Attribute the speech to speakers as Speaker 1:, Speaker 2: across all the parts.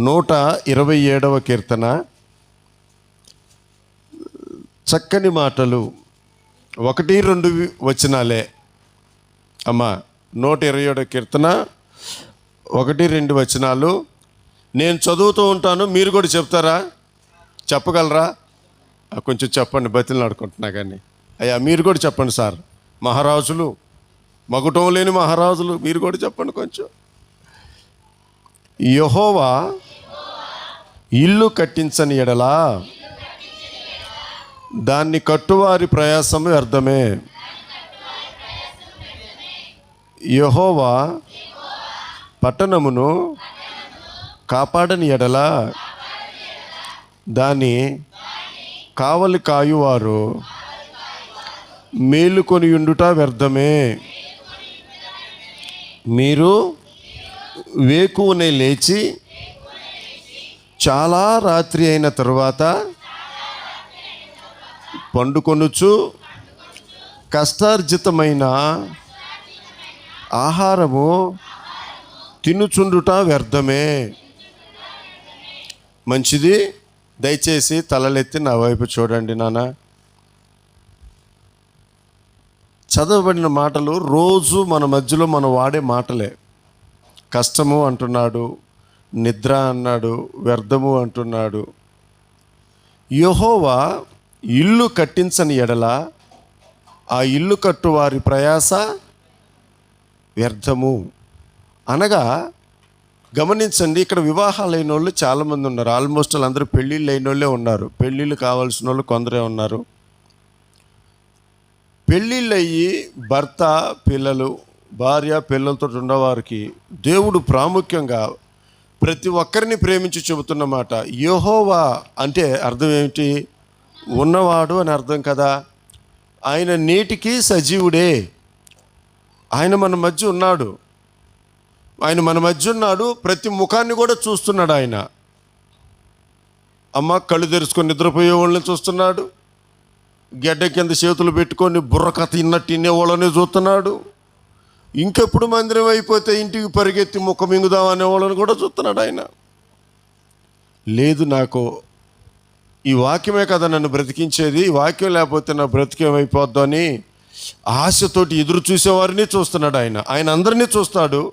Speaker 1: నూట ఇరవై ఏడవ కీర్తన. చక్కని మాటలు. ఒకటి రెండు వచనాలే. అమ్మా నూట ఇరవై ఏడవ కీర్తన. ఒకటి రెండు వచనాలు. నేను చదువుతూ ఉంటాను మీరు కూడా చెప్తారా? చెప్పగలరా? కొంచెం చెప్పండి బతిని ఆడుకుంటున్నా కానీ. అయ్యా మీరు కూడా చెప్పండి సార్. మహారాజులు మగుటం లేని మహారాజులు మీరు కూడా చెప్పండి కొంచెం. యహోవా ఇల్లు కట్టించని ఎడలా దాన్ని కట్టువారి ప్రయాసం వ్యర్థమే. యహోవా పట్టణమును కాపాడని ఎడల దాని కావలి కాయువారు మేలుకొని ఉండుట వ్యర్థమే. మీరు వేకువనే లేచి చాలా రాత్రి అయిన తరువాత పండుకొనుచు కష్టార్జితమైన ఆహారము తినుచుండుట వ్యర్థమే. మంచిది? దయచేసి తలలెత్తి నా వైపు చూడండి నాన్న చదవబడిన మాటలు రోజు మన మధ్యలో మనం వాడే మాటలే. కష్టము అంటున్నాడు. నిద్ర అన్నాడు వ్యర్థము అంటున్నాడు. యహోవా ఇల్లు కట్టించని ఎడల ఆ ఇల్లు కట్టు వారి ప్రయాస వ్యర్థము. అనగా గమనించండి ఇక్కడ వివాహాలు అయిన వాళ్ళు చాలామంది ఉన్నారు. ఆల్మోస్ట్ అందరూ పెళ్ళిళ్ళు అయిన వాళ్ళే ఉన్నారు. పెళ్ళిళ్ళు కావాల్సిన వాళ్ళు కొందరే ఉన్నారు. పెళ్ళిళ్ళు అయ్యి భర్త పిల్లలు భార్య పిల్లలతో ఉన్నవారికి దేవుడు ప్రాముఖ్యంగా ప్రతి ఒక్కరిని ప్రేమించి చెబుతున్నమాట యోహోవా అంటే అర్థం ఏమిటి? ఉన్నవాడు అని అర్థం కదా. ఆయన నేటికి సజీవుడే. ఆయన మన మధ్య ఉన్నాడు. ఆయన మన మధ్య ఉన్నాడు. ప్రతి ముఖాన్ని కూడా చూస్తున్నాడు ఆయన. అమ్మ కళ్ళు తెరుచుకొని నిద్రపోయే వాళ్ళని చూస్తున్నాడు. గెడ్డ కింద చేతులు పెట్టుకొని బుర్రక తిన్నట్టు తినేవాళ్ళని చూస్తున్నాడు. ఇంకెప్పుడు మందిరం అయిపోతే ఇంటికి పరిగెత్తి ముఖం మింగుదాం అనేవాళ్ళని కూడా చూస్తున్నాడు ఆయన. లేదు నాకు ఈ వాక్యమే కదా నన్ను బ్రతికించేది ఈ వాక్యం లేకపోతే నా బ్రతికేమైపోద్దు అని ఆశతోటి ఎదురు చూసేవారిని చూస్తున్నాడు ఆయన. ఆయన అందరినీ చూస్తాడు.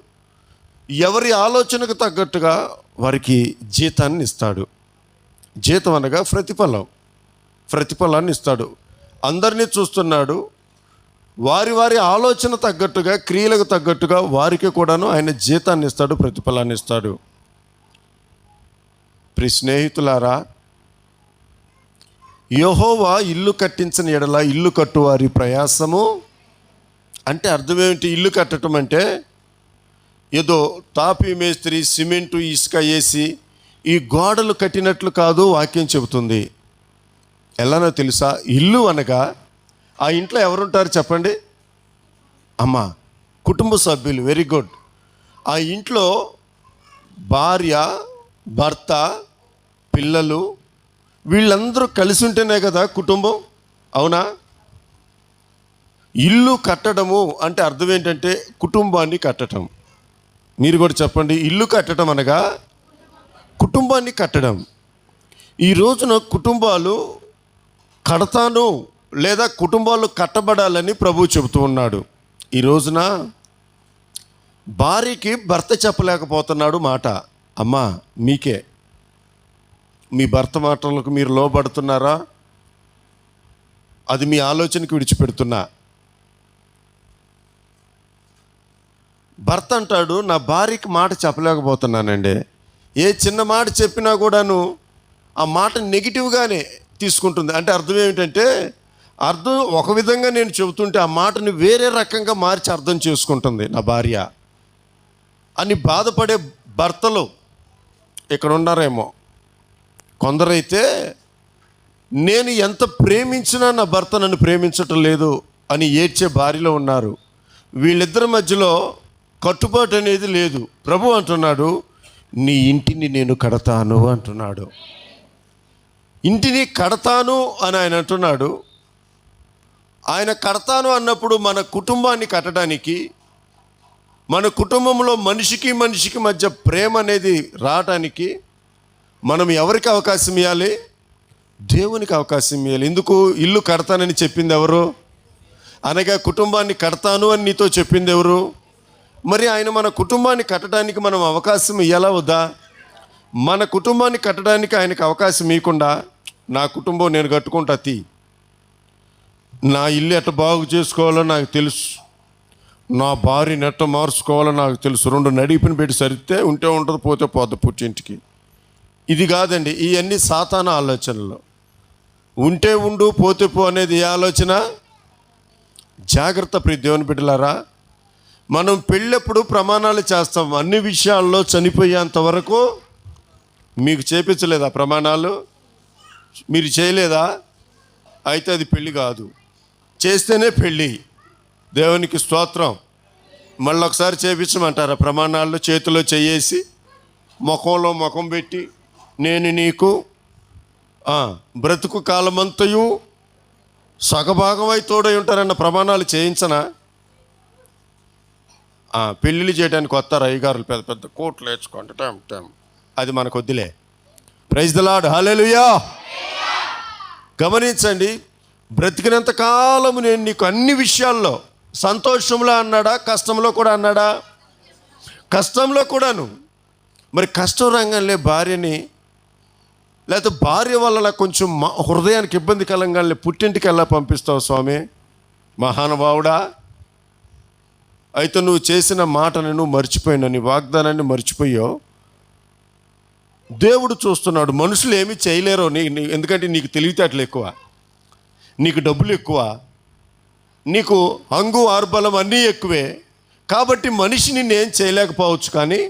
Speaker 1: ఎవరి ఆలోచనకు తగ్గట్టుగా వారికి జీతాన్ని ఇస్తాడు. జీతం అనగా ప్రతిఫలం. ప్రతిఫలాన్ని ఇస్తాడు. అందరినీ చూస్తున్నాడు. వారి వారి ఆలోచన తగ్గట్టుగా క్రియలకు తగ్గట్టుగా వారికి కూడాను ఆయన జీతాన్ని ఇస్తాడు ప్రతిఫలాన్ని ఇస్తాడు. ప్రి స్నేహితులారా యహోవా ఇల్లు కట్టించిన ఎడల ఇల్లు కట్టువారి ప్రయాసము అంటే అర్థమేమిటి ఇల్లు కట్టడం అంటే ఏదో తాపి మేస్త్రి సిమెంటు ఇసుక వేసి ఈ గోడలు కట్టినట్లు కాదు వాక్యం చెబుతుంది. ఎలానో తెలుసా? ఇల్లు అనగా ఆ ఇంట్లో ఎవరుంటారు చెప్పండి? అమ్మ కుటుంబ సభ్యులు వెరీ గుడ్ ఆ ఇంట్లో భార్య భర్త పిల్లలు వీళ్ళందరూ కలిసి ఉంటేనే కదా కుటుంబం? అవునా? ఇల్లు కట్టడము అంటే అర్థం ఏంటంటే కుటుంబాన్ని కట్టడం. మీరు కూడా చెప్పండి ఇల్లు కట్టడం అనగా కుటుంబాన్ని కట్టడం. ఈ రోజున కుటుంబాలు కడతాను లేదా కుటుంబాలు కట్టబడాలని ప్రభు చెబుతూ ఉన్నాడు. ఈ రోజున భార్యకి భర్త చెప్పలేకపోతున్నాడు మాట. అమ్మా మీకే. మీ భర్త మాటలకు మీరు లోబడుతున్నారా? అది మీ ఆలోచనకి విడిచిపెడుతున్నా. భర్త అంటాడు నా భార్యకి మాట చెప్పలేకపోతున్నానండి. ఏ చిన్న మాట చెప్పినా కూడాను ఆ మాట నెగిటివ్గానే తీసుకుంటుంది. అంటే అర్థం ఏమిటంటే అర్థం ఒక విధంగా నేను చెబుతుంటే ఆ మాటని వేరే రకంగా మార్చి అర్థం చేసుకుంటుంది నా భార్య. అని బాధపడే భర్తలు ఇక్కడ ఉన్నారేమో. కొందరైతే నేను ఎంత ప్రేమించినా నా భర్త నన్ను ప్రేమించటం లేదు అని ఏడ్చే భార్యలో ఉన్నారు. వీళ్ళిద్దరి మధ్యలో కట్టుబాటు అనేది లేదు. ప్రభు అంటున్నాడు నీ ఇంటిని నేను కడతాను అంటున్నాడు. ఇంటిని కడతాను అని ఆయన అంటున్నాడు. ఆయన కడతాను అన్నప్పుడు మన కుటుంబాన్ని కట్టడానికి మన కుటుంబంలో మనిషికి మనిషికి మధ్య ప్రేమ అనేది రావటానికి మనం ఎవరికి అవకాశం ఇవ్వాలి దేవునికి అవకాశం ఇవ్వాలి ఎందుకు ఇల్లు కడతానని చెప్పింది ఎవరు? అనగా కుటుంబాన్ని కడతాను అని నీతో చెప్పింది ఎవరు? మరి ఆయన మన కుటుంబాన్ని కట్టడానికి మనం అవకాశం ఇవ్వాలా వద్దా? మన కుటుంబాన్ని కట్టడానికి ఆయనకు అవకాశం ఇవ్వకుండా నా కుటుంబం నేను కట్టుకుంటా తీ. నా ఇల్లు ఎట్ట బాగు చేసుకోవాలో నాకు తెలుసు. నా భార్యని ఎట్ట మార్చుకోవాలో నాకు తెలుసు. రెండు నడిపిన పెట్టి సరిస్తే ఉంటే ఉంటుంది పోతే పోద్ది పుట్టింటికి. ఇది కాదండి ఇవన్నీ సాతాన ఆలోచనలు. ఉంటే ఉండు పోతే పో అనేది ఏ ఆలోచన? జాగ్రత్త ప్రియ దేవుని బిడ్డలారా మనం పెళ్ళప్పుడు ప్రమాణాలు చేస్తాం. అన్ని విషయాల్లో చనిపోయేంత వరకు మీకు చేపించలేదా ప్రమాణాలు? మీరు చేయలేదా? అయితే అది పెళ్ళి కాదు. చేస్తేనే పెళ్ళి. దేవునికి స్తోత్రం. మళ్ళీ ఒకసారి చేపించమంటారా? ప్రమాణాల్లో చేతిలో చేయేసి ముఖంలో ముఖం పెట్టి నేను నీకు బ్రతుకు కాలమంతయు సగభాగమై తోడై ఉంటారన్న ప్రమాణాలు చేయించనా? పెళ్ళిళ్ళు చేయడానికి వస్తారు? అయ్యగారులు పెద్ద పెద్ద కోట్లు వేసుకోండి టైం టైం. అది మనకు వద్దులే. ప్రైజ్ ద లాడ్ హాలేలుయా గమనించండి బ్రతికినంత కాలము నేను నీకు అన్ని విషయాల్లో సంతోషంలో అన్నాడా కష్టంలో కూడా అన్నాడా? కష్టంలో కూడాను. మరి కష్టం రంగంలో భార్యని లేకపోతే భార్య వల్ల కొంచెం మా హృదయానికి ఇబ్బంది కలంగానే పుట్టింటికి ఎలా పంపిస్తావు స్వామి? మహానుభావుడా అయితే నువ్వు చేసిన మాటను నువ్వు మర్చిపోయినా నీ వాగ్దానాన్ని మర్చిపోయావు. దేవుడు చూస్తున్నాడు మనుషులు ఏమీ చేయలేరు నీ- ఎందుకంటే నీకు తెలివితేటలు ఎక్కువ. నీకు డబ్బులు ఎక్కువ నీకు హంగు ఆర్బలం అన్నీ ఎక్కువే. కాబట్టి మనిషి నిన్నేం చేయలేకపోవచ్చు కానీ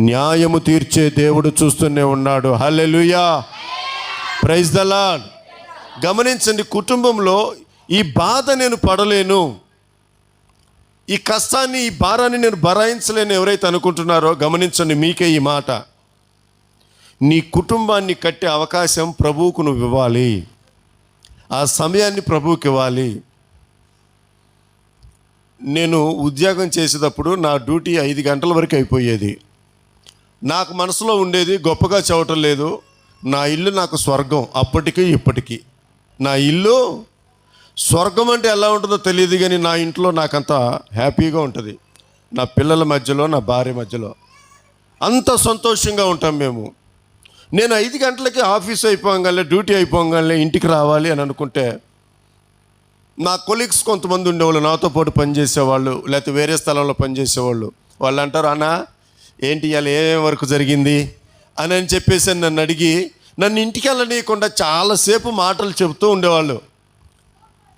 Speaker 1: న్యాయము తీర్చే దేవుడు చూస్తూనే ఉన్నాడు. హలెలుయా ప్రైజ్ ద లాడ్ గమనించండి కుటుంబంలో ఈ బాధ నేను పడలేను. ఈ కష్టాన్ని ఈ భారాన్ని నేను భరాయించలేను. ఎవరైతే అనుకుంటున్నారో గమనించండి మీకే ఈ మాట. నీ కుటుంబాన్ని కట్టే అవకాశం ప్రభువుకు నువ్వు ఇవ్వాలి. ఆ సమయాన్ని ప్రభువుకి ఇవ్వాలి. నేను ఉద్యోగం చేసేటప్పుడు నా డ్యూటీ ఐదు గంటల వరకు అయిపోయేది. నాకు మనసులో ఉండేది గొప్పగా చదవటం లేదు. నా ఇల్లు నాకు స్వర్గం అప్పటికి ఇప్పటికీ. నా ఇల్లు స్వర్గం అంటే ఎలా ఉంటుందో తెలియదు కానీ నా ఇంట్లో నాకంత హ్యాపీగా ఉంటుంది. నా పిల్లల మధ్యలో నా భార్య మధ్యలో అంత సంతోషంగా ఉంటాం మేము. నేను ఐదు గంటలకి ఆఫీస్ అయిపోగానే డ్యూటీ అయిపోగానే ఇంటికి రావాలి అని అనుకుంటే నా కొలీగ్స్ కొంతమంది ఉండేవాళ్ళు నాతో పాటు పనిచేసేవాళ్ళు లేకపోతే వేరే స్థలంలో పనిచేసేవాళ్ళు. వాళ్ళు అంటారు అన్న ఏంటి ఇవాళ ఏమేమి వరకు జరిగింది? అని అని చెప్పేసి నన్ను అడిగి నన్ను ఇంటికి వెళ్ళనీయకుండా చాలాసేపు మాటలు చెబుతూ ఉండేవాళ్ళు.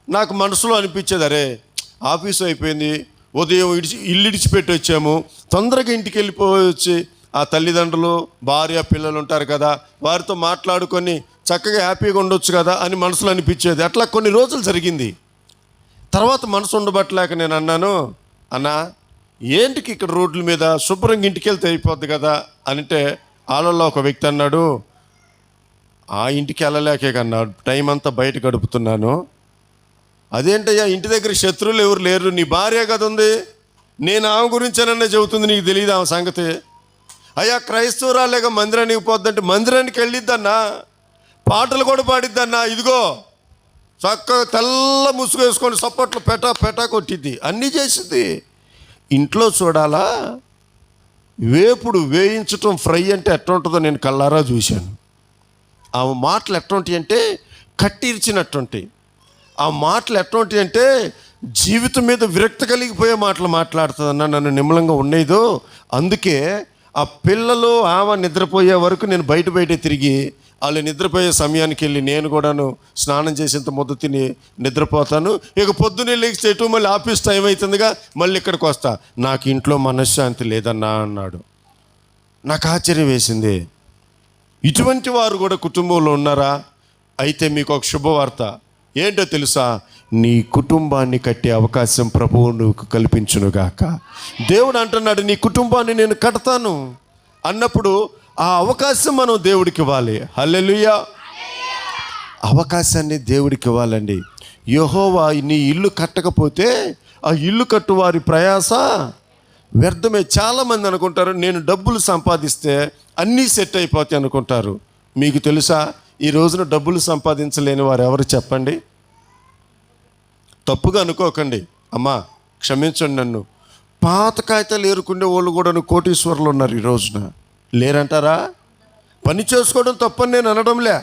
Speaker 1: నాకు మనసులో అనిపించేది అరే ఆఫీస్ అయిపోయింది ఉదయం ఇడిచి ఇల్లు ఇడిచిపెట్టి వచ్చాము తొందరగా ఇంటికి వెళ్ళిపోయి వచ్చి ఆ తల్లిదండ్రులు భార్య పిల్లలు ఉంటారు కదా వారితో మాట్లాడుకొని చక్కగా హ్యాపీగా ఉండొచ్చు కదా అని మనసులో అనిపించేది. అట్లా కొన్ని రోజులు జరిగింది. తర్వాత మనసు ఉండబట్టలేక నేను అన్నాను అన్నా ఏంటికి ఇక్కడ రోడ్ల మీద శుభ్రంగా ఇంటికి వెళ్తే అయిపోద్ది కదా? అంటే ఆలలో ఒక వ్యక్తి అన్నాడు ఆ ఇంటికి వెళ్ళలేకే కన్నా టైం అంతా బయట గడుపుతున్నాను. అదేంటయ్యా ఇంటి దగ్గర శత్రువులు ఎవరు లేరు? నీ భార్య కదా ఉంది నేను ఆమె గురించేనన్నా చెబుతుంది నీకు తెలియదు ఆమె సంగతి? అయ్యా క్రైస్తవురాలేక మందిరానికి పోద్దంటే మందిరానికి వెళ్ళిద్దన్నా పాటలు కూడా పాడిద్దన్నా ఇదిగో చక్కగా తెల్ల ముసుగు వేసుకొని సప్పట్లు పెటా పెటా కొట్టిద్ది. అన్నీ చేసింది ఇంట్లో చూడాలా? వేపుడు వేయించటం ఫ్రై అంటే ఎట్లా ఉంటుందో నేను కళ్ళారా చూశాను. ఆ మాటలు ఎట్లాంటివి అంటే కట్టిర్చినట్టుంటాయి. ఆ మాటలు ఎట్లాంటివి అంటే జీవితం మీద విరక్తి కలిగిపోయే మాటలు మాట్లాడుతుందన్న నన్ను నిమ్మలంగా ఉండేదో. అందుకే ఆ పిల్లలు ఆమె నిద్రపోయే వరకు నేను బయట బయట తిరిగి వాళ్ళు నిద్రపోయే సమయానికి వెళ్ళి నేను కూడాను స్నానం చేసేంత ముద్ద తిని నిద్రపోతాను. ఇక పొద్దున్నే లేచి ఎటు మళ్ళీ ఆఫీస్ టైం అవుతుందిగా మళ్ళీ ఇక్కడికి వస్తా. నాకు ఇంట్లో మనశ్శాంతి లేదన్నా అన్నాడు. నాకు ఆశ్చర్యం వేసింది. ఇటువంటి వారు కూడా కుటుంబంలో ఉన్నారా? అయితే మీకు ఒక శుభవార్త. ఏంటో తెలుసా? నీ కుటుంబాన్ని కట్టే అవకాశం ప్రభువు నువ్వు కల్పించునుగాక. దేవుడు అంటున్నాడు నీ కుటుంబాన్ని నేను కడతాను. అన్నప్పుడు ఆ అవకాశం మనం దేవుడికి ఇవ్వాలి. హల్లెలుయా. అవకాశాన్ని దేవుడికి ఇవ్వాలండి. యహోవా నీ ఇల్లు కట్టకపోతే ఆ ఇల్లు కట్టు వారి ప్రయాస వ్యర్థమే. చాలామంది అనుకుంటారు నేను డబ్బులు సంపాదిస్తే అన్నీ సెట్ అయిపోతాయి అనుకుంటారు. మీకు తెలుసా? ఈ రోజున డబ్బులు సంపాదించలేని వారు ఎవరు చెప్పండి? తప్పుగా అనుకోకండి. అమ్మా క్షమించండి నన్ను. పాత కాగితాలు ఏరుకునే వాళ్ళు కూడా కోటీశ్వరులు ఉన్నారు ఈ రోజున. లేరంటారా? పని చేసుకోవడం తప్పని నేను అనడంలే.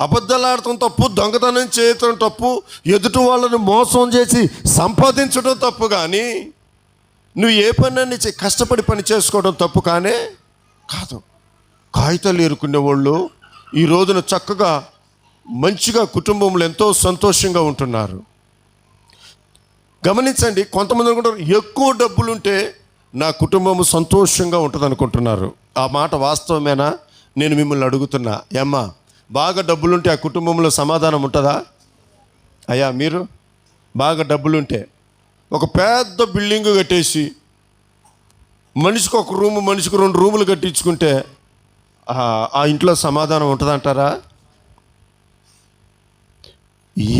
Speaker 1: అబద్ధాలు ఆడటం తప్పు దొంగతనం చేయటం తప్పు ఎదుటి వాళ్ళని మోసం చేసి సంపాదించడం తప్పు కానీ నువ్వు ఏ పని అని చే- కష్టపడి పని చేసుకోవడం తప్పు కానే కాదు. కాగితాలు ఏరుకునే వాళ్ళు ఈ రోజున చక్కగా మంచిగా కుటుంబంలో ఎంతో సంతోషంగా ఉంటున్నారు. గమనించండి కొంతమంది అనుకుంటారు ఎక్కువ డబ్బులుంటే నా కుటుంబం సంతోషంగా ఉంటుంది అనుకుంటున్నారు ఆ మాట వాస్తవమేనా? నేను మిమ్మల్ని అడుగుతున్నా. ఏమ్మా బాగా డబ్బులుంటే ఆ కుటుంబంలో సమాధానం ఉంటుందా? అయ్యా మీరు బాగా డబ్బులుంటే ఒక పెద్ద బిల్డింగ్ కట్టేసి మనిషికి ఒక రూము మనిషికి రెండు రూములు కట్టించుకుంటే ఆ- ఇంట్లో సమాధానం ఉంటుందంటారా?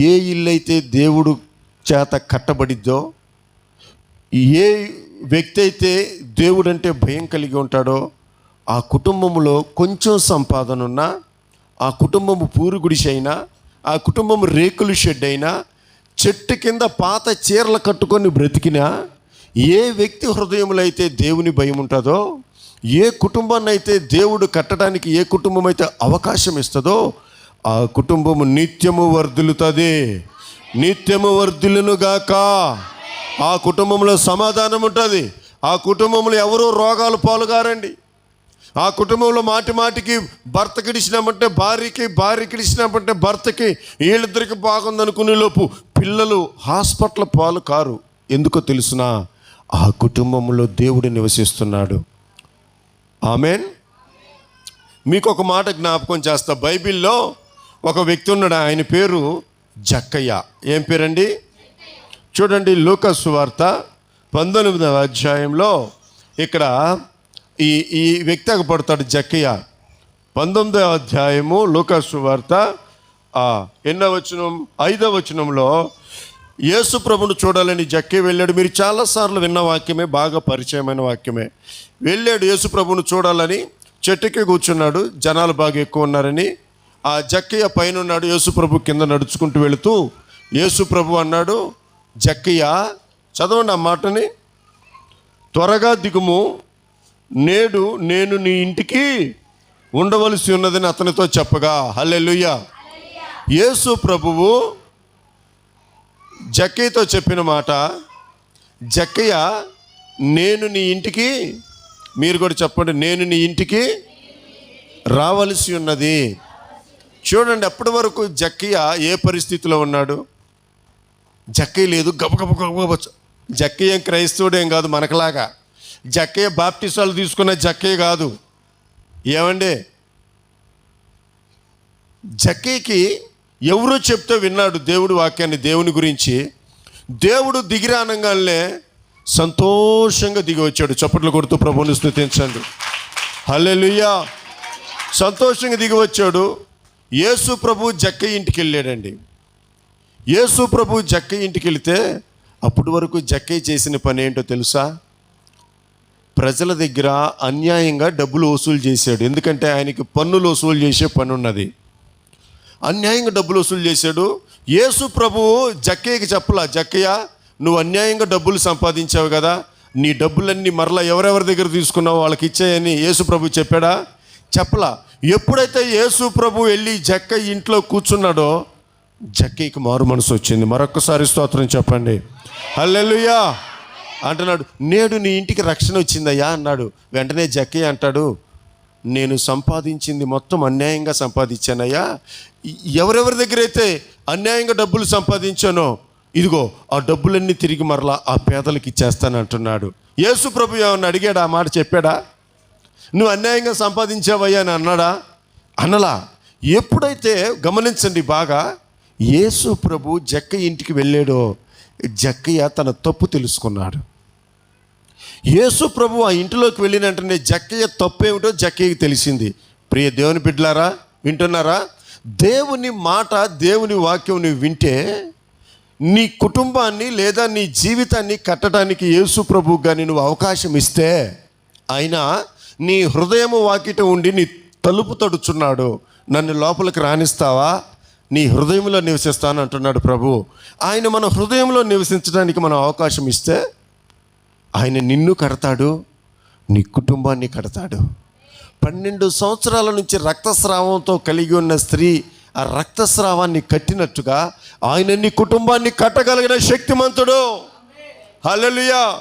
Speaker 1: ఏ ఇల్లు అయితే దేవుడు చేత కట్టబడిద్దో ఏ వ్యక్తి అయితే దేవుడు అంటే భయం కలిగి ఉంటాడో ఆ కుటుంబంలో కొంచెం సంపాదన ఉన్నా ఆ కుటుంబము పూరు గుడిసి అయినా ఆ కుటుంబం రేకుల షెడ్ అయినా చెట్టు కింద పాత చీరలు కట్టుకొని బ్రతికినా ఏ వ్యక్తి హృదయంలో అయితే దేవుని భయం ఉంటుందో ఏ కుటుంబాన్ని అయితే దేవుడు కట్టడానికి ఏ కుటుంబం అయితే అవకాశం ఇస్తుందో ఆ కుటుంబము నిత్యము వర్ధిల్లుతుంది. నిత్యము వర్ధిల్లును గాక ఆ కుటుంబంలో సమాధానం ఉంటుంది. ఆ కుటుంబంలో ఎవరూ రోగాలు పాలుగారండి. ఆ కుటుంబంలో మాటి మాటికి భర్త కిడిచినామంటే భార్యకి భార్య కిడిచినామంటే భర్తకి వీళ్ళిద్దరికి బాగుందనుకునే లోపు పిల్లలు హాస్పిటల్ పాలు కారు. ఎందుకో తెలుసునా? ఆ కుటుంబంలో దేవుడు నివసిస్తున్నాడు. ఆమెన్. మీకు ఒక మాట జ్ఞాపకం చేస్తా. బైబిల్లో ఒక వ్యక్తి ఉన్నాడు ఆయన పేరు జక్కయ్య. ఏం పేరండి? చూడండి లూకస్ వార్త పంతొమ్మిదవ అధ్యాయంలో ఇక్కడ ఈ ఈ వ్యక్తి అగపడతాడు జక్కయ్య. పంతొమ్మిదవ అధ్యాయము లూకస్ వార్త ఎన్నో వచనం ఐదవ వచనంలో యేసు ప్రభును చూడాలని జక్కే వెళ్ళాడు. మీరు చాలాసార్లు విన్న వాక్యమే బాగా పరిచయమైన వాక్యమే. వెళ్ళాడు యేసు ప్రభును చూడాలని చెట్టుకి కూర్చున్నాడు జనాలు బాగా ఎక్కువ ఉన్నారని. ఆ జక్కయ్య పైన ఉన్నాడు యేసు ప్రభు కింద నడుచుకుంటూ వెళుతూ యేసు ప్రభు అన్నాడు జక్కయ్య చదవండి ఆ మాటని. త్వరగా దిగుము. నేడు నేను నీ ఇంటికి ఉండవలసి ఉన్నదని అతనితో చెప్పగా హల్లెలూయా. యేసు ప్రభువు జక్కయ్యతో చెప్పిన మాట జక్కయ్య నేను నీ ఇంటికి మీరు కూడా చెప్పండి నేను నీ ఇంటికి రావలసి ఉన్నది. చూడండి అప్పటి వరకు జక్కయ్య ఏ పరిస్థితిలో ఉన్నాడు? జక్కయ్య లేదు గబగబ గబగబ జక్కయ్య క్రైస్తవుడేం క్రైస్తవుడు ఏం కాదు మనకలాగా. జక్కయ్య బాప్టిసాలు తీసుకున్న జక్కయ్య కాదు. ఏమండి? జక్కయ్యకి ఎవరో చెప్తే విన్నాడు దేవుడి వాక్యాన్ని దేవుని గురించి? దేవుడు దిగిరానంగానే సంతోషంగా దిగి వచ్చాడు. చప్పట్లు కొడుతూ ప్రభుని స్థుతించండి హల్లెలూయా. సంతోషంగా దిగి వచ్చాడు. యేసు ప్రభు జక్క ఇంటికి వెళ్ళాడండి. యేసు ప్రభు జక్క ఇంటికి వెళితే అప్పటి వరకు జక్కయ్య చేసిన పని ఏంటో తెలుసా? ప్రజల దగ్గర అన్యాయంగా డబ్బులు వసూలు చేశాడు. ఎందుకంటే ఆయనకి పన్నులు వసూలు చేసే పని ఉన్నది అన్యాయంగా డబ్బులు వసూలు చేశాడు. యేసు ప్రభువు జక్కయ్యకి చెప్పలా జక్కయ్య నువ్వు అన్యాయంగా డబ్బులు సంపాదించావు కదా నీ డబ్బులన్నీ మరలా ఎవరెవరి దగ్గర తీసుకున్నావు వాళ్ళకి ఇచ్చాయని యేసు ప్రభు చెప్పాడా? చెప్పలా. ఎప్పుడైతే యేసు ప్రభు వెళ్ళి జక్కయ్య ఇంట్లో కూర్చున్నాడో జక్కయ్యకి మారు మనసు వచ్చింది. మరొకసారి స్తోత్రం చెప్పండి. హల్లెలుయా! అంటున్నాడు. నేడు నీ ఇంటికి రక్షణ వచ్చిందయ్యా అన్నాడు. వెంటనే జక్కయ్య అంటాడు నేను సంపాదించింది మొత్తం అన్యాయంగా సంపాదించానయ్యా. ఎవరెవరి దగ్గర అయితే అన్యాయంగా డబ్బులు సంపాదించానో ఇదిగో ఆ డబ్బులన్నీ తిరిగి మరలా ఆ పేదలకి ఇచ్చేస్తానంటున్నాడు యేసు ప్రభు ఏమన్నా అడిగాడా? ఆ మాట చెప్పాడా? నువ్వు అన్యాయంగా సంపాదించావయ్యా అని అన్నాడా? అనలా. ఎప్పుడైతే గమనించండి బాగా యేసు ప్రభు జక్క ఇంటికి వెళ్ళాడో జక్కయ్య తన తప్పు తెలుసుకున్నాడు. యేసు ప్రభు ఆ ఇంటిలోకి వెళ్ళిన వెంటనే జక్కయ్య తప్పు ఏమిటో జక్కయ్యకి తెలిసింది. ప్రియ దేవుని బిడ్డలారా వింటున్నారా? దేవుని మాట దేవుని వాక్యం నువ్వు వింటే నీ కుటుంబాన్ని లేదా నీ జీవితాన్ని కట్టడానికి యేసు ప్రభువుగా నువ్వు అవకాశం ఇస్తే ఆయన నీ హృదయము వాకిట ఉండి నీ తలుపు తడుచున్నాడు నన్ను లోపలికి రాణిస్తావా నీ హృదయంలో నివసిస్తాను అంటున్నాడు ప్రభు. ఆయన మన హృదయంలో నివసించడానికి మనం అవకాశం ఇస్తే ఆయన నిన్ను కడతాడు నీ కుటుంబాన్ని కడతాడు. పన్నెండు సంవత్సరాల నుంచి రక్తస్రావంతో కలిగి ఉన్న స్త్రీ ఆ రక్తస్రావాన్ని కట్టినట్టుగా ఆయన నీ కుటుంబాన్ని కట్టగలిగిన శక్తిమంతుడు. హలలుయా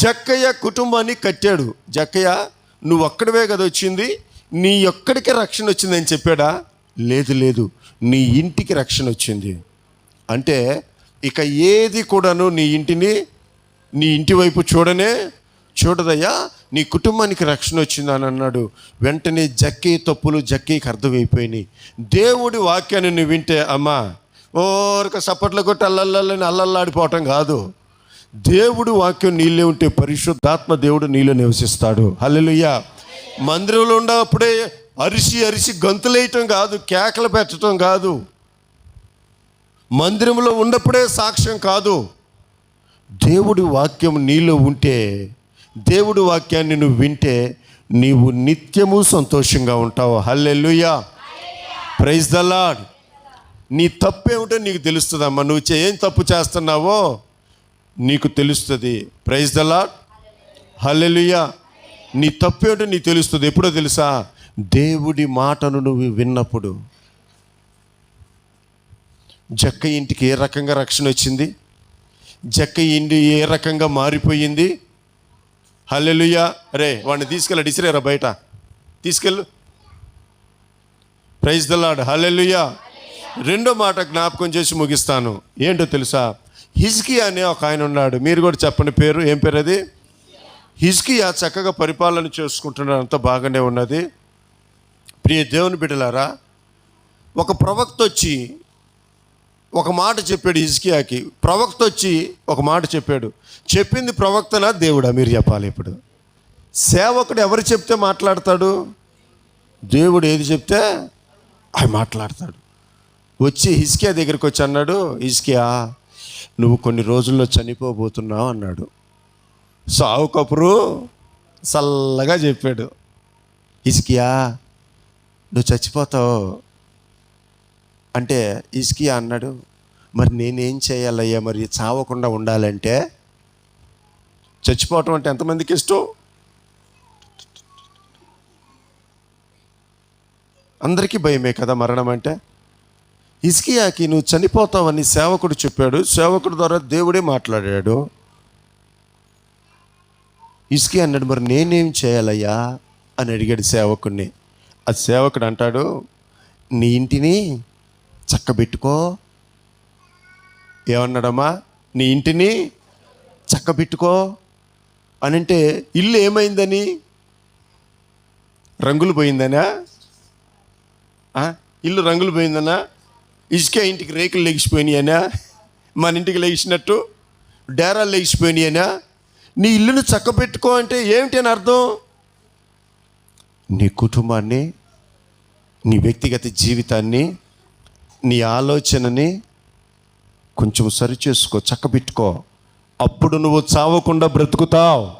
Speaker 1: జక్కయ్య కుటుంబాన్ని కట్టాడు. జక్కయ్య నువ్వు ఒక్కడివే కదా వచ్చింది? నీ ఒక్కడికే రక్షణ వచ్చిందని చెప్పాడా? లేదు లేదు. నీ ఇంటికి రక్షణ వచ్చింది. అంటే ఇక ఏది కూడాను నీ ఇంటిని నీ ఇంటి వైపు చూడనే చూడదయ్యా. నీ కుటుంబానికి రక్షణ వచ్చిందని అన్నాడు. వెంటనే జక్కి తప్పులు జక్కీకి అర్థమైపోయినాయి. దేవుడి వాక్యాన్ని నువ్వు వింటే అమ్మా ఓరక సప్పట్లు కొట్టి అల్లల్లని అల్లల్లాడిపోవటం కాదు. దేవుడు వాక్యం నీళ్ళే ఉంటే పరిశుద్ధాత్మ దేవుడు నీళ్ళు నివసిస్తాడు. హల్లెలూయా. మందిరంలో ఉన్నప్పుడే అరిసి అరిసి గంతులేయటం కాదు కేకలు పెట్టడం కాదు. మందిరంలో ఉన్నప్పుడే సాక్ష్యం కాదు. దేవుడి వాక్యం నీలో ఉంటే దేవుడి వాక్యాన్ని నువ్వు వింటే నీవు నిత్యము సంతోషంగా ఉంటావు. హల్లెల్లుయా ప్రైజ్ ద లాడ్ నీ తప్పు ఏమిటో నీకు తెలుస్తుందమ్మా. నువ్వు ఏం తప్పు చేస్తున్నావో నీకు తెలుస్తుంది. ప్రైజ్ ద లాడ్ హల్లెలుయా నీ తప్పు ఏమిటో నీకు తెలుస్తుంది. ఎప్పుడో తెలుసా? దేవుడి మాటను నువ్వు విన్నప్పుడు. జక్క ఇంటికి ఏ రకంగా రక్షణ వచ్చింది? జక్క ఇంటి ఏ రకంగా మారిపోయింది? హల్లెలుయ్యా రే వాడిని తీసుకెళ్ళి డిసిరేరా బయట. తీసుకెళ్ళు. ప్రైజ్ దల్లాడు హల్లెలుయ్యా రెండో మాట జ్ఞాపకం చేసి ముగిస్తాను. ఏంటో తెలుసా? హిజ్కి అనే ఒక ఆయన ఉన్నాడు. మీరు కూడా చెప్పండి పేరు. ఏం పేరు అది? హిజ్కియా చక్కగా పరిపాలన చేసుకుంటున్నాడు. అంత బాగానే ఉన్నది. ప్రియ దేవుని బిడ్డలారా ఒక ప్రవక్త వచ్చి ఒక మాట చెప్పాడు ఇజ్కియాకి ప్రవక్త వచ్చి ఒక మాట చెప్పాడు. చెప్పింది ప్రవక్తనా దేవుడా? మీరు చెప్పాలి ఇప్పుడు. సేవకుడు ఎవరు చెప్తే మాట్లాడతాడు? దేవుడు ఏది చెప్తే ఆయన మాట్లాడతాడు. వచ్చి హిస్కియా దగ్గరికి వచ్చి అన్నాడు హిస్కియా నువ్వు కొన్ని రోజుల్లో చనిపోబోతున్నావు అన్నాడు. సావు కపురు చల్లగా చెప్పాడు హిజ్కియా నువ్వు చచ్చిపోతావు. అంటే ఇస్కియా అన్నాడు మరి నేనేం చేయాలయ్యా? మరి చావకుండా ఉండాలంటే చచ్చిపోవటం అంటే ఎంతమందికి ఇష్టం? అందరికీ భయమే కదా మరణం అంటే? ఇస్కియాకి నువ్వు చనిపోతావని సేవకుడు చెప్పాడు. సేవకుడు ద్వారా దేవుడే మాట్లాడాడు. ఇస్కి అన్నాడు మరి నేనేం చేయాలయ్యా? అని అడిగాడు సేవకుడిని ఆ సేవకుడు అంటాడు నీ ఇంటిని చక్కబెట్టుకో. ఏమన్నాడమ్మా? నీ ఇంటిని చక్కబెట్టుకో. అని అంటే ఇల్లు ఏమైందని? రంగులు పోయిందనా? ఇల్లు రంగులు పోయిందనా? ఇసుక ఇంటికి రేకులు లెగిసిపోయినాయనా? మన ఇంటికి లెగిసినట్టు? డేరాలు లెగిసిపోయినాయనా? నీ ఇల్లును చక్కబెట్టుకో అంటే ఏమిటి అని అర్థం? నీ కుటుంబాన్ని నీ వ్యక్తిగత జీవితాన్ని నీ ఆలోచనని కొంచెం సరిచేసుకో చక్కబెట్టుకో. అప్పుడు నువ్వు చావకుండా బ్రతుకుతావు.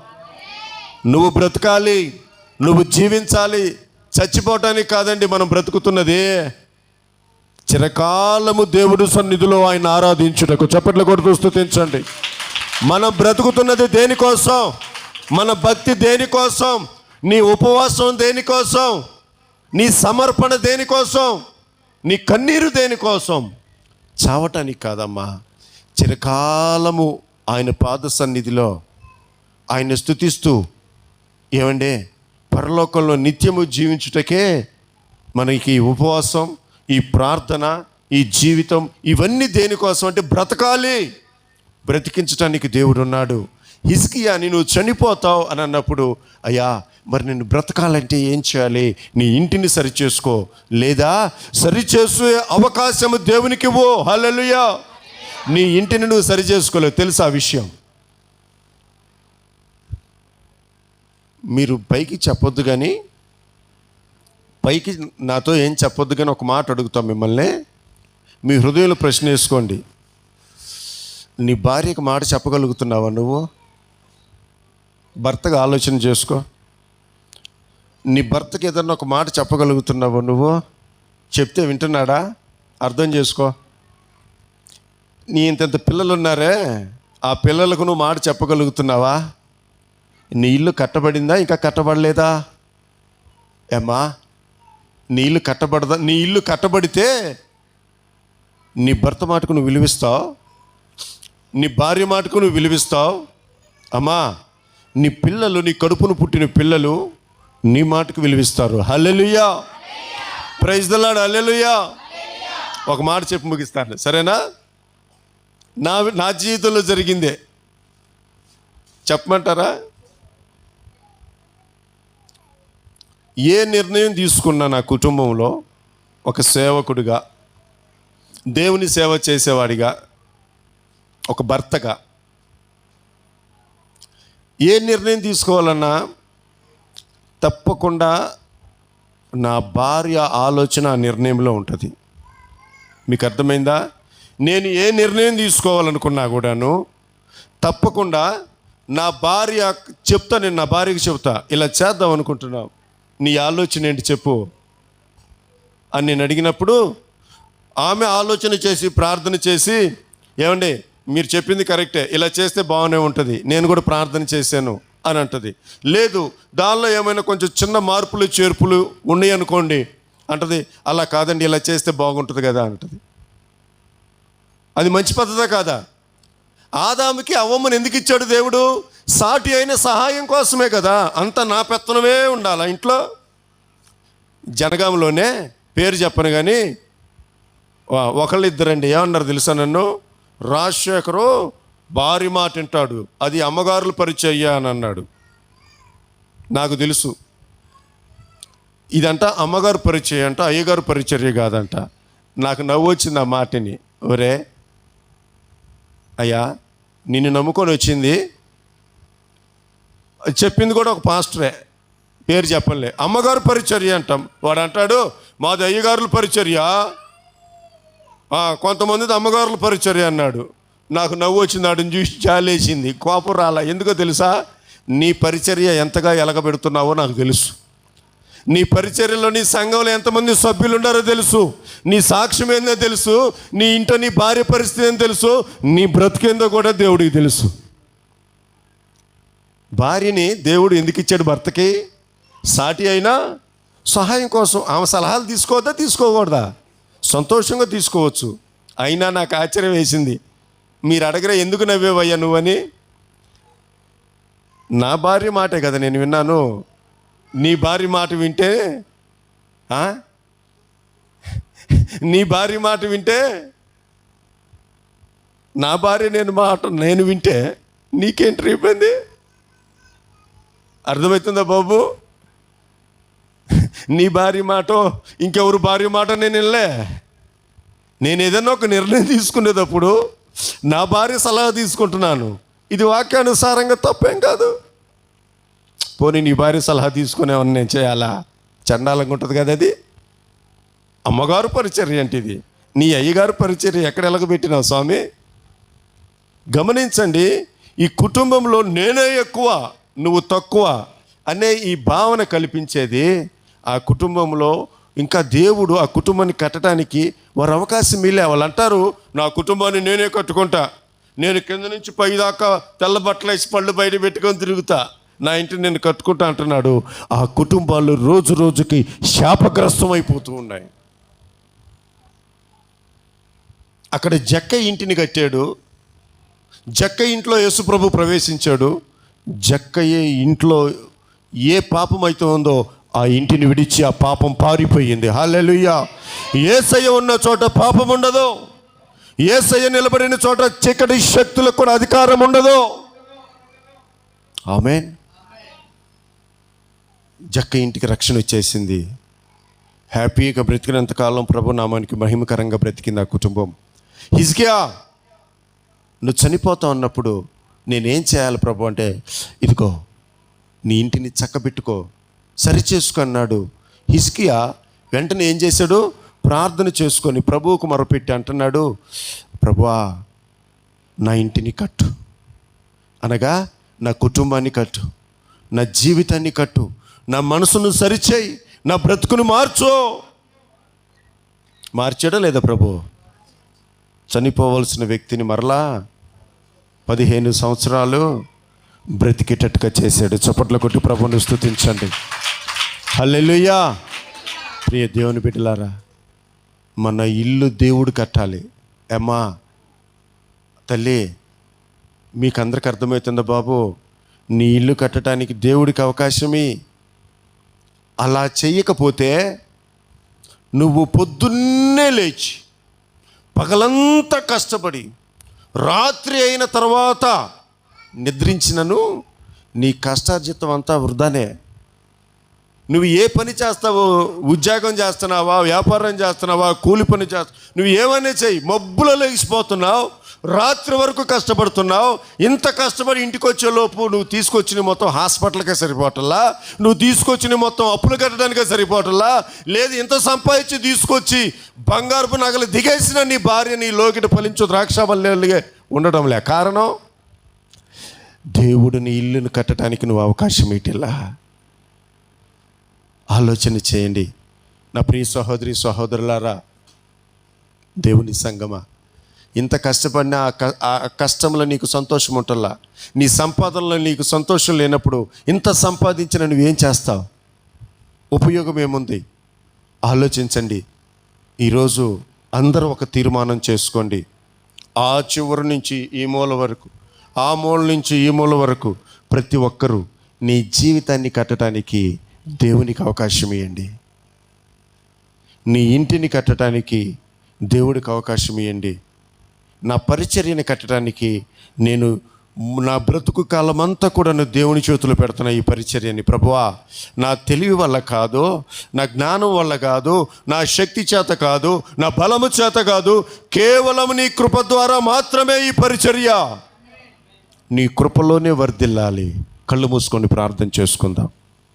Speaker 1: నువ్వు బ్రతకాలి నువ్వు జీవించాలి. చచ్చిపోవటానికి కాదండి మనం బ్రతుకుతున్నది. చిరకాలము దేవుడు సన్నిధిలో ఆయన ఆరాధించుటకు చప్పట్లు కొడుతూ స్థుతించండి మనం బ్రతుకుతున్నది దేనికోసం? మన భక్తి దేనికోసం? నీ ఉపవాసం దేనికోసం? నీ సమర్పణ దేనికోసం? నీ కన్నీరు దేనికోసం? చావటానికి కాదమ్మా. చిరకాలము ఆయన పాద సన్నిధిలో ఆయన స్థుతిస్తూ ఏమండే? పరలోకంలో నిత్యము జీవించుటకే మనకి ఉపవాసం ఈ ప్రార్థన ఈ జీవితం ఇవన్నీ దేనికోసం అంటే బ్రతకాలి. బ్రతికించటానికి దేవుడు ఉన్నాడు హిస్కియాని నువ్వు చనిపోతావు అని అన్నప్పుడు అయ్యా మరి నేను బ్రతకాలంటే ఏం చేయాలి? నీ ఇంటిని సరిచేసుకో. లేదా సరిచేసే అవకాశము దేవునికి ఇవ్వు. హలలుయా నీ ఇంటిని నువ్వు సరిచేసుకోలేవు. తెలుసా విషయం? మీరు పైకి చెప్పొద్దు కానీ పైకి నాతో ఏం చెప్పొద్దు కానీ ఒక మాట అడుగుతాం మిమ్మల్ని. మీ హృదయంలో ప్రశ్న వేసుకోండి. నీ భార్యకు మాట చెప్పగలుగుతున్నావా నువ్వు? భర్తగా ఆలోచన చేసుకో. నీ భర్తకి ఏదన్నా ఒక మాట చెప్పగలుగుతున్నావా నువ్వు? చెప్తే వింటున్నాడా? అర్థం చేసుకో. నీ ఇంతంత పిల్లలు ఉన్నారే ఆ పిల్లలకు నువ్వు మాట చెప్పగలుగుతున్నావా? నీ ఇల్లు కట్టబడిందా? ఇంకా కట్టబడలేదా? ఏమ్మా నీ ఇల్లు కట్టబడదా? నీ ఇల్లు కట్టబడితే నీ భర్త మాటకు నువ్వు విలువిస్తావు? నీ భార్య మాటకు నువ్వు విలువిస్తావు? అమ్మా నీ పిల్లలు నీ కడుపును పుట్టిన పిల్లలు నీ మాటకు విలువిస్తారు. హల్లెలుయా. Praise దలాడు hallelujah. ఒక మాట చెప్పి ముగిస్తాను. సరేనా? నా నా జీవితంలో జరిగిందే. చెప్పమంటారా? ఏ నిర్ణయం తీసుకున్నా నా కుటుంబంలో ఒక సేవకుడిగా దేవుని సేవ చేసేవాడిగా ఒక భర్తగా ఏ నిర్ణయం తీసుకోవాలన్నా తప్పకుండా నా భార్య ఆలోచన ఆ నిర్ణయంలో ఉంటుంది. మీకు అర్థమైందా? నేను ఏ నిర్ణయం తీసుకోవాలనుకున్నా కూడాను తప్పకుండా నా భార్య చెప్తా నేను నా భార్యకి చెప్తా ఇలా చేద్దాం అనుకుంటున్నావు. నీ ఆలోచన ఏంటి చెప్పు? అని నేను అడిగినప్పుడు ఆమె ఆలోచన చేసి ప్రార్థన చేసి ఏమండి మీరు చెప్పింది కరెక్టే ఇలా చేస్తే బాగానే ఉంటుంది నేను కూడా ప్రార్థన చేశాను. అని అంటది. లేదు దానిలో ఏమైనా కొంచెం చిన్న మార్పులు చేర్పులు ఉన్నాయి అనుకోండి అంటది అలా కాదండి ఇలా చేస్తే బాగుంటుంది కదా అంటది. అది మంచి పద్ధతే కాదా? ఆదాముకి అవ్వమ్మని ఎందుకు ఇచ్చాడు దేవుడు? సాటి అయిన సహాయం కోసమే కదా అంత నా పెత్తనమే ఉండాలా ఇంట్లో? జనగాంలోనే పేరు చెప్పను కానీ ఒకళ్ళిద్దరండి ఏమన్నారు తెలుసా నన్ను? రాజశేఖరు భారీ మాట వింటాడు. అది అమ్మగారులు పరిచయ్య అని అన్నాడు. నాకు తెలుసు. ఇదంట అమ్మగారు పరిచయం అంట అయ్యగారు పరిచర్య కాదంట. నాకు నవ్వు వచ్చింది ఆ మాటని. ఒరే అయ్యా నిన్ను నమ్ముకొని వచ్చింది? చెప్పింది కూడా ఒక పాస్టరే. పేరు చెప్పలే అమ్మగారు పరిచర్య అంటాం. వాడు అంటాడు మాది అయ్యగారుల పరిచర్య. కొంతమందిది అమ్మగారుల పరిచర్య అన్నాడు. నాకు నవ్వు వచ్చింది వాడిని చూసి జాలేసింది కోపం రాలా. ఎందుకో తెలుసా? నీ పరిచర్య ఎంతగా ఎలగబెడుతున్నావో నాకు తెలుసు. నీ పరిచర్యలో నీ సంఘంలో ఎంతమంది సభ్యులు ఉన్నారో తెలుసు. నీ సాక్ష్యం ఏందో తెలుసు. నీ ఇంట్లో నీ భార్య పరిస్థితి ఏందో తెలుసు. నీ బ్రతికేందో కూడా దేవుడికి తెలుసు. భార్యని దేవుడు ఎందుకు ఇచ్చాడు భర్తకి? సాటి అయినా సహాయం కోసం. ఆమె సలహాలు తీసుకోవద్దా తీసుకోకూడదా? సంతోషంగా తీసుకోవచ్చు. అయినా నాకు ఆశ్చర్యం వేసింది. మీరు అడగరే ఎందుకు నవ్వేవయ్యా నువ్వని? నా భార్య మాటే కదా నేను విన్నాను. నీ భార్య మాట వింటే ఆ? నీ భార్య మాట వింటే నా భార్య నేను మాట నేను వింటే నీకేంటి ఇబ్బంది అర్థమవుతుందా బాబు? నీ భార్య మాట ఇంకెవరు భార్య మాట నేను వెళ్ళే నేను ఏదైనా ఒక నిర్ణయం తీసుకునేటప్పుడు నా భార్య సలహా తీసుకుంటున్నాను. ఇది వాక్యానుసారంగా తప్పేం కాదు. పోనీ నీ భార్య సలహా తీసుకునేవన్నీ నేను చేయాలా? చండాలంగా ఉంటుంది కదా అది. అమ్మగారు పరిచర్య అంటే ఇది. నీ అయ్యగారు పరిచర్య ఎక్కడ ఎలగబెట్టినావు స్వామి? గమనించండి ఈ కుటుంబంలో నేనే ఎక్కువ నువ్వు తక్కువ అనే ఈ భావన కల్పించేది ఆ కుటుంబంలో ఇంకా దేవుడు ఆ కుటుంబాన్ని కట్టడానికి వారు అవకాశం ఇల్లే. వాళ్ళు అంటారు నా కుటుంబాన్ని నేనే కట్టుకుంటా. నేను కింద నుంచి పై దాకా తెల్ల బట్టలు వేసి పళ్ళు బయట పెట్టుకొని తిరుగుతా. నా ఇంటిని నేను కట్టుకుంటా అంటున్నాడు. ఆ కుటుంబాలు రోజు రోజుకి శాపగ్రస్తం అయిపోతూ ఉన్నాయి. అక్కడ జక్క ఇంటిని కట్టాడు. జక్క ఇంట్లో యేసుప్రభు ప్రవేశించాడు. జక్కయ్యే ఇంట్లో ఏ పాపం అయితే ఉందో ఆ ఇంటిని విడిచి ఆ పాపం పారిపోయింది. హాలెలుయ్యా ఏసయ్య ఉన్న చోట పాపం ఉండదు. ఏసయ్య నిలబడిన చోట చీకటి శక్తులకు కూడా అధికారం ఉండదు. ఆమె జక్క ఇంటికి రక్షణ వచ్చేసింది హ్యాపీగా బ్రతికినంతకాలం ప్రభు నామానికి మహిమకరంగా బ్రతికింది ఆ కుటుంబం. హిజ్కియా నువ్వు చనిపోతావు అన్నప్పుడు నేనేం చేయాలి ప్రభు అంటే ఇదిగో నీ ఇంటిని చక్కబెట్టుకో. సరిచేసుకున్నాడు. హిస్కియా వెంటనే ఏం చేశాడు? ప్రార్థన చేసుకొని ప్రభువుకు మొరపెట్టి అంటున్నాడు ప్రభువా నా ఇంటిని కట్టు. అనగా నా కుటుంబాన్ని కట్టు. నా జీవితాన్ని కట్టు. నా మనసును సరిచేయి. నా బ్రతుకును మార్చు. మార్చాడా లేదా ప్రభు? చనిపోవలసిన వ్యక్తిని మరలా పదిహేను సంవత్సరాలు బ్రతికేటట్టుగా చేశాడు. చప్పట్ల కొట్టి ప్రభుని స్థుతించండి హల్లెలుయా. ప్రియ దేవుని బిడ్డలారా మన ఇల్లు దేవుడు కట్టాలి. అమ్మా తల్లి మీకు అందరికి అర్థమవుతుందా బాబు? నీ ఇల్లు కట్టడానికి దేవుడికి అవకాశమే. అలా చేయకపోతే నువ్వు పొద్దున్నే లేచి పగలంతా కష్టపడి రాత్రి అయిన తర్వాత నిద్రించినను నీ కష్టార్జితం అంతా వృధానే. నువ్వు ఏ పని చేస్తావో ఉద్యోగం చేస్తున్నావా వ్యాపారం చేస్తున్నావా కూలి పని చేస్తావు నువ్వు ఏమైనా చెయ్యి. మబ్బులో లేచిపోతున్నావు రాత్రి వరకు కష్టపడుతున్నావు ఇంత కష్టపడి ఇంటికి వచ్చే లోపు నువ్వు తీసుకొచ్చిన మొత్తం హాస్పిటల్కే సరిపోవటల్లా నువ్వు తీసుకొచ్చిన మొత్తం అప్పులు కట్టడానికే సరిపోవటల్లా లేదు ఇంత సంపాదించి తీసుకొచ్చి బంగారపు నగలు దిగేసిన నీ భార్య నీ లోకిట ఫలించు ద్రాక్ష ఉండడం లే. కారణం? దేవుడు నీ ఇల్లును కట్టడానికి నువ్వు అవకాశం ఇటిలా. ఆలోచన చేయండి. నా ప్రియ సహోదరి సహోదరులారా దేవుని సంగమా ఇంత కష్టపడిన ఆ క- ఆ కష్టంలో నీకు సంతోషం ఉంటల్లా? నీ సంపాదనలో నీకు సంతోషం లేనప్పుడు ఇంత సంపాదించిన నువ్వేం చేస్తావు? ఉపయోగం ఏముంది? ఆలోచించండి. ఈరోజు అందరూ ఒక తీర్మానం చేసుకోండి. ఆ చివరి నుంచి ఈ మూల వరకు ఆ మూల నుంచి ఈ మూల వరకు ప్రతి ఒక్కరూ నీ జీవితాన్ని కట్టడానికి దేవునికి అవకాశం ఇవ్వండి నీ ఇంటిని కట్టడానికి దేవుడికి అవకాశం ఇవ్వండి నా పరిచర్యని కట్టడానికి నేను నా బ్రతుకు కాలం అంతా కూడా నేను దేవుని చేతులు పెడుతున్నా ఈ పరిచర్యని ప్రభువా నా తెలివి వల్ల కాదు నా జ్ఞానం వల్ల కాదు నా శక్తి చేత కాదు నా బలము చేత కాదు కేవలం నీ కృప ద్వారా మాత్రమే ఈ పరిచర్య. నీ కృపలోనే వర్ధిల్లాలి. కళ్ళు మూసుకొని ప్రార్థన చేసుకుందాం.